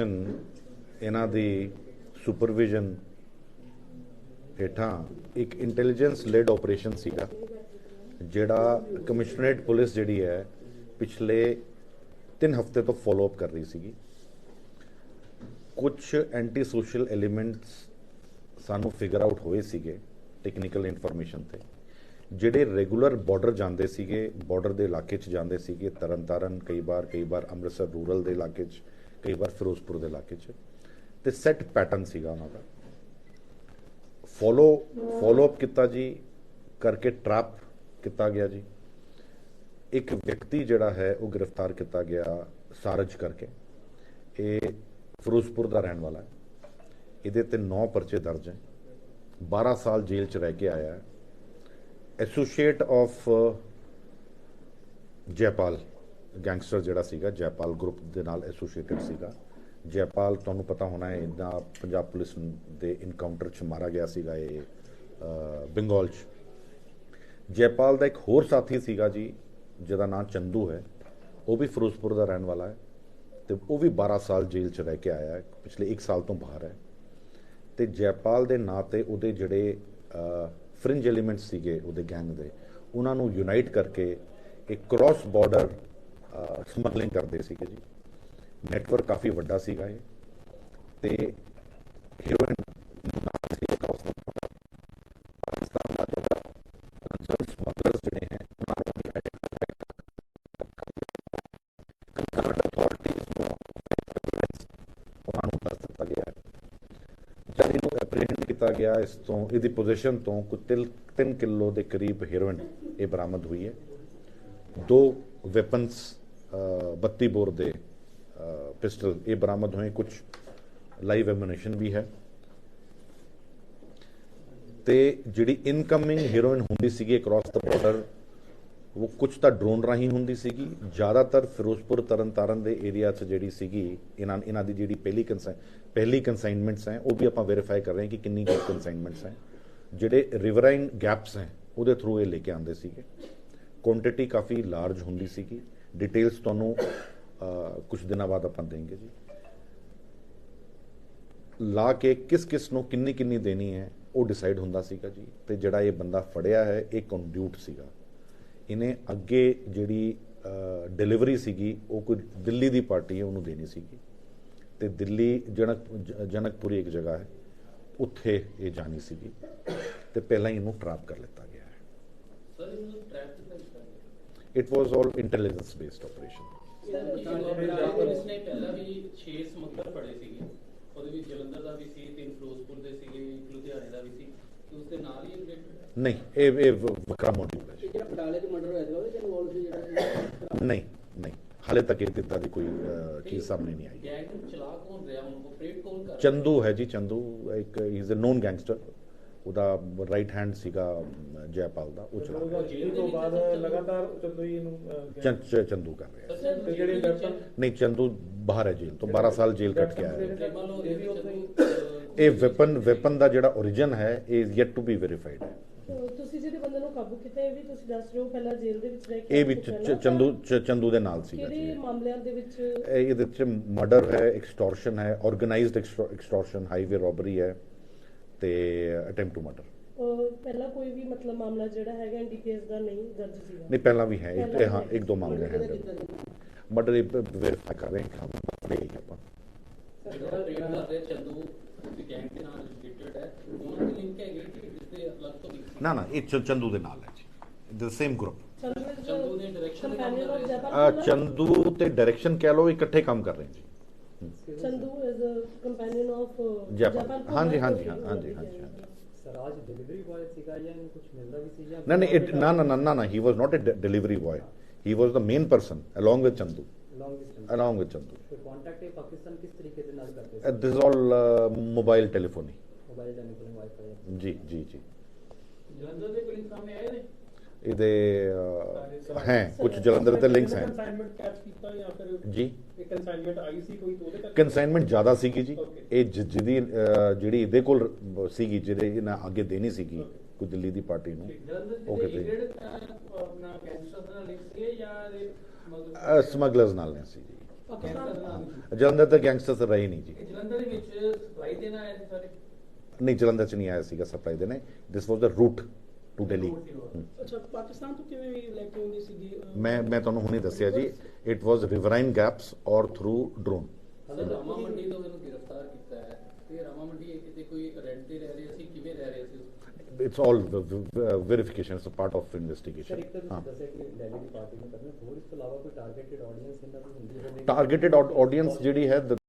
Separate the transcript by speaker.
Speaker 1: Operation ਇਹਨਾਂ ਦੀ supervision ਹੇਠਾਂ ਇੱਕ ਇੰਟੈਲੀਜੈਂਸ ਲੈਡ ਆਪਰੇਸ਼ਨ ਸੀਗਾ, ਜਿਹੜਾ ਕਮਿਸ਼ਨਰੇਟ ਪੁਲਿਸ ਜਿਹੜੀ ਹੈ ਪਿਛਲੇ 3 ਹਫ਼ਤੇ ਤੋਂ ਫਾਲੋ ਅਪ ਕਰ ਰਹੀ ਸੀਗੀ। ਕੁਝ ਐਂਟੀ ਸੋਸ਼ਲ ਐਲੀਮੈਂਟਸ ਸਾਨੂੰ ਫਿਗਰ ਆਊਟ ਹੋਏ ਸੀਗੇ ਟੈਕਨੀਕਲ ਇਨਫੋਰਮੇਸ਼ਨ ਤੇ, ਜਿਹੜੇ ਰੈਗੂਲਰ ਬਾਰਡਰ ਜਾਂਦੇ ਸੀਗੇ ਬਾਰਡਰ ਦੇ ਇਲਾਕੇ 'ਚ ਜਾਂਦੇ ਸੀਗੇ, ਤਰਨਤਾਰਨ, ਕਈ ਵਾਰ ਕਈ ਵਾਰ ਅੰਮ੍ਰਿਤਸਰ ਰੂਰਲ ਦੇ ਇਲਾਕੇ 'ਚ ਕਈ ਵਾਰ ਫਿਰੋਜ਼ਪੁਰ ਦੇ ਇਲਾਕੇ 'ਚ। ਤੇ ਸੈੱਟ ਪੈਟਰਨ ਸੀਗਾ ਉਹਨਾਂ ਦਾ। ਫੋਲੋ ਫੋਲੋ ਅਪ ਕੀਤਾ ਜੀ, ਕਰਕੇ ਟਰੈਪ ਕੀਤਾ ਗਿਆ ਜੀ। ਇੱਕ ਵਿਅਕਤੀ ਜਿਹੜਾ ਹੈ, ਉਹ ਗ੍ਰਿਫਤਾਰ ਕੀਤਾ ਗਿਆ ਸਾਰਜ ਕਰਕੇ। ਇਹ ਫਿਰੋਜ਼ਪੁਰ ਦਾ ਰਹਿਣ ਵਾਲਾ ਹੈ। ਇਹਦੇ ਤੇ 9 ਪਰਚੇ ਦਰਜ ਹੈ। 12 ਸਾਲ ਜੇਲ੍ਹ 'ਚ ਰਹਿ ਕੇ ਆਇਆ ਹੈ। Associate of Jaipal. ਗੈਂਗਸਟਰ ਜਿਹੜਾ ਸੀਗਾ ਜੈਪਾਲ ਗਰੁੱਪ ਦੇ ਨਾਲ ਐਸੋਸੀਏਟਡ ਸੀਗਾ। ਜੈਪਾਲ ਤੁਹਾਨੂੰ ਪਤਾ ਹੋਣਾ ਹੈ ਇਹਦਾ ਪੰਜਾਬ ਪੁਲਿਸ ਦੇ ਇਨਕਾਊਂਟਰ 'ਚ ਮਾਰਾ ਗਿਆ ਸੀਗਾ ਇਹ ਅ, ਬੰਗਾਲ 'ਚ। ਜੈਪਾਲ ਦਾ ਇੱਕ ਹੋਰ ਸਾਥੀ ਸੀਗਾ ਜੀ ਜਿਹਦਾ ਨਾਮ ਚੰਦੂ ਹੈ। ਉਹ ਵੀ ਫਿਰੋਜ਼ਪੁਰ ਦਾ ਰਹਿਣ ਵਾਲਾ ਹੈ ਤੇ ਉਹ ਵੀ 12 ਸਾਲ ਜੇਲ੍ਹ 'ਚ ਰਹਿ ਕੇ ਆਇਆ ਹੈ ਪਿਛਲੇ 1 ਸਾਲ ਤੋਂ ਬਾਹਰ ਹੈ। ਤੇ ਜੈਪਾਲ ਦੇ ਨਾਂ ਤੇ ਉਹਦੇ ਜਿਹੜੇ ਫ੍ਰਿੰਜ ਐਲੀਮੈਂਟਸ ਸੀਗੇ ਉਹਦੇ ਗੈਂਗ ਦੇ ਉਹਨਾਂ ਨੂੰ ਯੂਨਾਈਟ ਕਰਕੇ ਇੱਕ ਕ੍ਰਾਸ ਬਾਰਡਰ ਸਮਗਲਿੰਗ ਕਰਦੇ ਸੀਗੇ ਜੀ। ਨੈਟਵਰਕ ਕਾਫੀ ਵੱਡਾ ਸੀਗਾ ਇਹ। ਤੇ ਹੀਰੋਇਨ ਨਾਮ ਸੀ ਕ੍ਰਾਸ ਪਾਕਿਸਤਾਨ ਦਾ ਜਿਹੜਾ ਸਮਗਲਰਸ ਜਿਹੜੇ ਹੈ, ਉਹਨਾਂ ਨੂੰ ਵੀ ਕੰਸਰਟ ਅਥਾਰਟੀਜ਼ ਨੂੰ ਉਹਨਾਂ ਨੂੰ ਦੱਸ ਦਿੱਤਾ ਗਿਆ ਹੈ। ਜਦ ਇਹਨੂੰ ਐਪਰੀਹੈਂਡ ਕੀਤਾ ਗਿਆ, ਇਸ ਤੋਂ ਇਹਦੀ ਪੋਜੀਸ਼ਨ ਤੋਂ ਕੁਝ 3 ਕਿਲੋ ਦੇ ਕਰੀਬ ਹੀਰੋਇਨ ਇਹ ਬਰਾਮਦ ਹੋਈ ਹੈ। ਦੋ ਵੈਪਨਸ 32 ਬੋਰ ਦੇ ਪਿਸਟਲ। ਇਹ ਬਰਾਮਦ ਹੋਏ ਕੁਝ ਲਾਈਵ ਐਮੂਨੇਸ਼ਨ ਵੀ ਹੈ। ਤੇ ਜਿਹੜੀ ਇਨਕਮਿੰਗ ਹੀਰੋਇਨ ਹੁੰਦੀ ਸੀਗੀ ਅਕ੍ਰੋਸ ਦਾ ਬਾਰਡਰ ਉਹ ਕੁਝ ਤਾਂ ਡਰੋਨ ਰਾਹੀਂ ਹੁੰਦੀ ਸੀਗੀ। ਜ਼ਿਆਦਾਤਰ ਫਿਰੋਜ਼ਪੁਰ, ਤਰਨਤਾਰਨ ਦੇ ਏਰੀਆ 'ਚ ਜਿਹੜੀ ਸੀਗੀ, ਇਹਨਾਂ ਇਹਨਾਂ ਦੀ ਜਿਹੜੀ ਪਹਿਲੀ ਕੰਸਾਈਨ ਪਹਿਲੀ ਕੰਸਾਈਨਮੈਂਟਸ ਹੈ, ਉਹ ਵੀ ਆਪਾਂ ਵੈਰੀਫਾਈ ਕਰ ਰਹੇ ਹਾਂ ਕਿ ਕਿੰਨੀ ਕੁ ਕੰਸਾਈਨਮੈਂਟਸ ਹੈ। ਜਿਹੜੇ ਰਿਵਰਾਈਨ ਗੈਪਸ ਹੈ, ਉਹਦੇ ਥਰੂ ਇਹ ਲੈ ਕੇ ਆਉਂਦੇ ਸੀਗੇ। ਕੁਆਂਟੀਟੀ ਕਾਫੀ ਲਾਰਜ ਹੁੰਦੀ ਸੀਗੀ। ਡਿਟੇਲਸ ਤੁਹਾਨੂੰ ਕੁਝ ਦਿਨਾਂ ਬਾਅਦ ਆਪਾਂ ਦੇਂਗੇ ਜੀ। ਲਾ ਕੇ ਕਿਸ ਕਿਸ ਨੂੰ ਕਿੰਨੀ ਕਿੰਨੀ ਦੇਣੀ ਹੈ, ਉਹ ਡਿਸਾਈਡ ਹੁੰਦਾ ਸੀਗਾ ਜੀ। ਤੇ ਜਿਹੜਾ ਇਹ ਬੰਦਾ ਫੜਿਆ ਹੈ, ਇਹ ਕੰਡਿਊਟ ਸੀਗਾ। ਇਹਨੇ ਅੱਗੇ ਜਿਹੜੀ ਡਿਲੀਵਰੀ ਸੀਗੀ, ਉਹ ਕੋਈ ਦਿੱਲੀ ਦੀ ਪਾਰਟੀ ਹੈ, ਉਹਨੂੰ ਦੇਣੀ ਸੀਗੀ। ਤੇ ਦਿੱਲੀ ਜਨਕ ਜ- ਜਨਕਪੁਰੀ ਇੱਕ ਜਗ੍ਹਾ ਹੈ, ਉੱਥੇ ਇਹ ਜਾਣੀ ਸੀਗੀ। ਤੇ ਪਹਿਲਾਂ ਹੀ ਇਹਨੂੰ ਟਰੈਪ ਕਰ ਲਿੱਤਾ ਗਿਆ ਹੈ।
Speaker 2: ਸਰ ਇਹਨੂੰ trap
Speaker 1: all intelligence based operation
Speaker 2: sir Punjab police ਨੇ ਪਹਿਲਾਂ ਵੀ 6 ਸਮਗਲਰ ਫੜੇ ਸੀਗੇ ਉਹਦੇ ਵਿੱਚ ਜਲੰਧਰ ਦਾ ਵੀ ਸੀ ਤਿੰਨ ਫਿਰੋਜ਼ਪੁਰ ਦੇ ਸੀਗੇ ਇੱਕ ਲੁਧਿਆਣੇ ਦਾ ਵੀ ਸੀ ਉਸ ਦੇ ਨਾਲ ਹੀ
Speaker 1: ਨਹੀਂ ਇਹ ਇਹ ਵ- ਵੱਖਰਾ ਮੋਟਿਵ ਹੈ।
Speaker 3: ਜਿਹੜਾ ਬਟਾਲੇ 'ਚ ਮਰਡਰ ਹੋਇਆ ਸੀ ਉਹਦੇ ਚ ਇਨਵੋਲਵ ਸੀ ਜਿਹੜਾ
Speaker 1: ਨਹੀਂ ਨਹੀਂ ਹਾਲੇ ਤੱਕ ਇਹ ਦਿੱਤਾ ਦੀ ਕੋਈ ਚੀਜ਼ ਸਾਹਮਣੇ ਨਹੀਂ ਆਈ
Speaker 2: ਗੈਂਗ ਨੂੰ ਚਲਾ ਕੌਣ ਰਿਹਾ ਹੁਣ ਆਪਰੇਟ ਕੌਣ ਕਰ
Speaker 1: ਚੰਦੂ ਹੈ ਜੀ ਚੰਦੂ ਇੱਕ ਇਜ਼ ਅ ਨੋਨ ਗੈਂਗਸਟਰ ਉਹਦਾ ਰਾਈਟ ਹੈਂਡ ਸੀਗਾ ਜੈਪਾਲ ਦਾ ਉਹ ਚਲਾ
Speaker 4: ਉਹਦਾ ਜੇਲ੍ਹ ਤੋਂ ਬਾਅਦ ਲਗਾਤਾਰ ਚੰਦੂ ਜੀ ਨੂੰ
Speaker 1: ਚੰਦੂ ਕਰ ਰਿਹਾ।
Speaker 4: ਤੇ ਜਿਹੜੇ
Speaker 2: ਜਿਹੜੇ
Speaker 1: ਨਹੀਂ ਚੰਦੂ ਬਾਹਰ ਹੈ ਜੇਲ੍ਹ ਤੋਂ 12 ਸਾਲ ਜੇਲ੍ਹ ਕੱਟ ਕੇ ਆਇਆ
Speaker 4: ਇਹ
Speaker 1: ਵੈਪਨ ਵੈਪਨ ਦਾ ਜਿਹੜਾ origin ਹੈ is yet to be verified ਹੈ।
Speaker 5: ਤੁਸੀਂ ਜਿਹਦੇ ਬੰਦੇ ਨੂੰ ਕਾਬੂ ਕੀਤਾ ਇਹ ਵੀ ਤੁਸੀਂ ਦੱਸ ਰਹੇ ਹੋ ਪਹਿਲਾਂ ਜੇਲ੍ਹ ਦੇ ਵਿੱਚ ਰਹਿ ਕੇ
Speaker 1: ਇਹ ਵਿੱਚ। ਚੰਦੂ ਚੰਦੂ ਦੇ ਨਾਲ ਸੀਗਾ ਜੀ
Speaker 5: ਕਿਹੜੇ
Speaker 1: ਇਹ।
Speaker 5: ਮਾਮਲਿਆਂ ਦੇ ਵਿੱਚ?
Speaker 1: ਇਹ ਇਹਦੇ ਵਿੱਚ ਮਰਡਰ ਹੈ ਐਕਸਟੋਰਸ਼ਨ ਹੈ ਆਰਗੇਨਾਈਜ਼ਡ ਐਕਸਟੋਰਸ਼ਨ ਹਾਈਵੇ ਰੋਬਰੀ ਹੈ। ਤੇ ਅਟੈਂਪਟ ਟੂ ਮਰਡਰ।
Speaker 5: ਪਹਿਲਾਂ ਕੋਈ ਵੀ ਮਤਲਬ ਮਾਮਲਾ ਜਿਹੜਾ ਹੈਗਾ ਐਨਡੀਪੀਐਸ ਦਾ ਨਹੀਂ ਦਰਜ ਸੀਗਾ।
Speaker 1: ਨਹੀਂ ਪਹਿਲਾਂ ਵੀ ਹੈ। ਇੱਕ- ਹਾਂ ਇੱਕ ਦੋ ਮਾਮਲੇ ਹੈ ਮਰਡਰ ਵੈਰੀਫਾਈ ਕਰ ਰਹੇ ਹਾਂ ਆਪਾਂ
Speaker 2: ਜਿਹੜਾ ਕਰ ਰਿਹਾ ਚੰਦੂ ਦੀ ਗੈਂਗ ਦੇ ਨਾਲ ਰਿਲੇਟਡ ਹੈ। ਉਹਨਾਂ ਦੇ ਲਿੰਕ ਹੈਗੇ ਕਿ ਜਿਸਦੇ ਅਲੱਗ ਤੋਂ
Speaker 1: ਨਾ ਨਾ ਇਹ ਚੰਦੂ ਦੇ ਨਾਲ ਹੈ ਜੀ। ਦ ਸੇਮ ਗਰੁੱਪ
Speaker 2: ਚੰਦੂ ਦੇ ਦੇ ਸੀ।
Speaker 5: ਜੈਪਾਲ
Speaker 1: ਚੰਦੂ ਤੇ ਡਾਇਰੈਕਸ਼ਨ ਕਹਿ ਲਓ ਇਕੱਠੇ ਕੰਮ ਕਰ ਰਹੇ ਜੀ।
Speaker 5: Chandu is a companion of
Speaker 1: Jaipal ਹਾਂਜੀ ਹਾਂਜੀ ਹਾਂ- ਹਾਂਜੀ ਹਾਂਜੀ ਹਾਂਜੀ
Speaker 6: ਸਰਾਜ ਡਿਲੀਵਰੀ ਬॉय ਸੀਗਾ ਜਾਂ ਇਹਨੂੰ ਕੁਝ ਮਿਲਦਾ ਵੀ ਸੀ ਜਾਂ
Speaker 1: ਨਾ ਨਹੀਂ it- ਨਾ ਨਾ ਨਾ ਨਾ ਨਾ he was not a delivery boy he was the main person along with Chandu
Speaker 6: long distance
Speaker 1: along with Chandu
Speaker 6: ਤੇ ਕੰਟੈਕਟ ਇਹ ਪਾਕਿਸਤਾਨ ਕਿਸ ਤਰੀਕੇ ਦੇ ਨਾਲ ਕਰਦੇ ਸੀ
Speaker 1: this all mobile telephony
Speaker 6: mobile telephone wifi
Speaker 1: ਜੀ ਜੀ ਜੀ
Speaker 2: ਜਲੰਧਰ ਦੇ ਕੋਈ ਸਾਹਮਣੇ ਆਏ ਨੇ
Speaker 1: ਇਹਦੇ ਅਹ, ਹੈ ਕੁਝ ਜਲੰਧਰ ਦੇ ਲਿੰਕਸ ਹੈ
Speaker 4: consignment catch ਕੀਤਾ ਜਾਂ ਫਿਰ
Speaker 1: ਜੀ
Speaker 4: ਇਹ ਕੰਸਾਈਨਮੈਂਟ ਆਈ ਸੀ ਕੋਈ ਤਾਂ ਉਹਦੇ ਕਰਕੇ?
Speaker 1: ਕੰਸਾਈਨਮੈਂਟ ਜ਼ਿਆਦਾ ਸੀਗੀ ਜੀ. ਇਹ ਜਿਹਦੀ ਜਿਹੜੀ ਇਹਦੇ ਕੋਲ ਸੀਗੀ ਜਿਹੜੇ ਇਹਨਾਂ ਅੱਗੇ ਦੇਣੀ ਸੀਗੀ ਕੋਈ ਦਿੱਲੀ ਦੀ ਪਾਰਟੀ ਨੂੰ। ਉਹ ਕਿਤੇ
Speaker 2: ਆਪਣਾ ਕੈਂਸਰ ਨਾਲ ਲਿੰਕ ਸੀ ਜਾਂ
Speaker 1: ਸਮਗਲਰਸ ਨਾਲ? ਨੇ ਸੀ ਜੀ। ਜਲੰਧਰ ਤਾਂ ਗੈਂਗਸਟਰਸ ਰਹੇ ਨਹੀਂ ਜੀ।
Speaker 2: ਜਲੰਧਰ ਦੇ ਵਿੱਚ ਸਪਲਾਈ ਦੇਣ ਆਏ ਸੀ ਸਾਰੇ?
Speaker 1: ਨਹੀਂ ਜਲੰਧਰ ਚ ਨਹੀਂ ਆਇਆ ਸੀਗਾ ਸਪਲਾਈ ਦੇਣੇ। This was the route to Delhi.
Speaker 5: ਅੱਛਾ ਪਾਕਿਸਤਾਨ ਤੋਂ ਕਿਵੇਂ ਲੈ ਕੇ ਆਉਂਦੀ ਸੀਗੀ?
Speaker 1: ਮੈਂ ਮੈਂ ਤੁਹਾਨੂੰ ਹੁਣੇ ਦੱਸਿਆ ਜੀ it was riverine gaps or through drone
Speaker 2: Rama Mandi ਤੋਂ ਉਹਨੂੰ ਗ੍ਰਿਫਤਾਰ ਕੀਤਾ ਹੈ। ਤੇ ਰਾਮਾ ਮੰਡੀ ਕਿਤੇ ਕੋਈ ਰੈਂਟ ਤੇ ਰਹਿ ਰਿਹਾ ਸੀ ਕਿਵੇਂ ਰਹਿ ਰਿਹਾ ਸੀ?
Speaker 1: It's all verification it's part of investigation ਹਾਂ ਟਾਰਗੇਟਡ ਆਡੀਅנס ਜਿਹੜੀ ਹੈ